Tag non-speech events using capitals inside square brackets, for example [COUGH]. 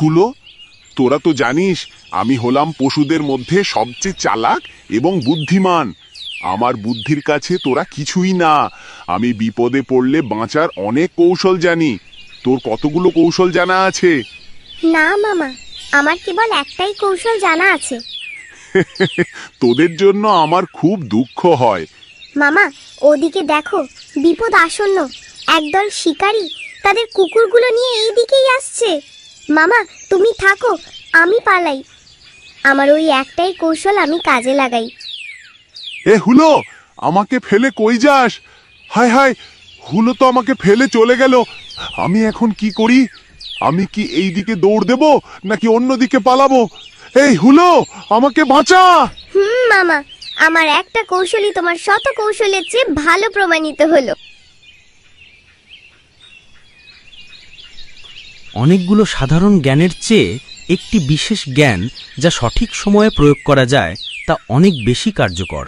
হুলো তোরা তো জানিস আমি হলাম পশুদের মধ্যে সবচেয়ে চালাক এবং বুদ্ধিমান। আমার বুদ্ধির কাছে তোরা কিছুই না। আমি বিপদে পড়লে বাঁচার অনেক কৌশল জানি। তোর কতগুলো কৌশল জানা আছে? না মামা আমার কেবল একটাই কৌশল জানা আছে। [LAUGHS] তোদের জন্য আমার খুব দুঃখ হয়। মামা ওদিকে দেখো বিপদ আসন্ন। একদল শিকারী তাদের কুকুরগুলো নিয়ে এই দিকেই আসছে। মামা তুমি থাকো আমি পালাই। আমার ওই একটাই কৌশল আমি কাজে লাগাই। এ হুলো আমাকে ফেলে কই যাস? হায় হায় হুলো তো আমাকে ফেলে চলে গেল। আমি এখন কি করি? আমি কি এই দিকে দৌড় দেব নাকি অন্য দিকে পালাবো? এই হুলো আমাকে বাঁচা! হুম মামা আমার একটা কৌশলই তোমার শত কৌশলের চেয়ে ভালো প্রমাণিত হলো। অনেকগুলো সাধারণ জ্ঞানের চেয়ে একটি বিশেষ জ্ঞান যা সঠিক সময়ে প্রয়োগ করা যায় তা অনেক বেশি কার্যকর।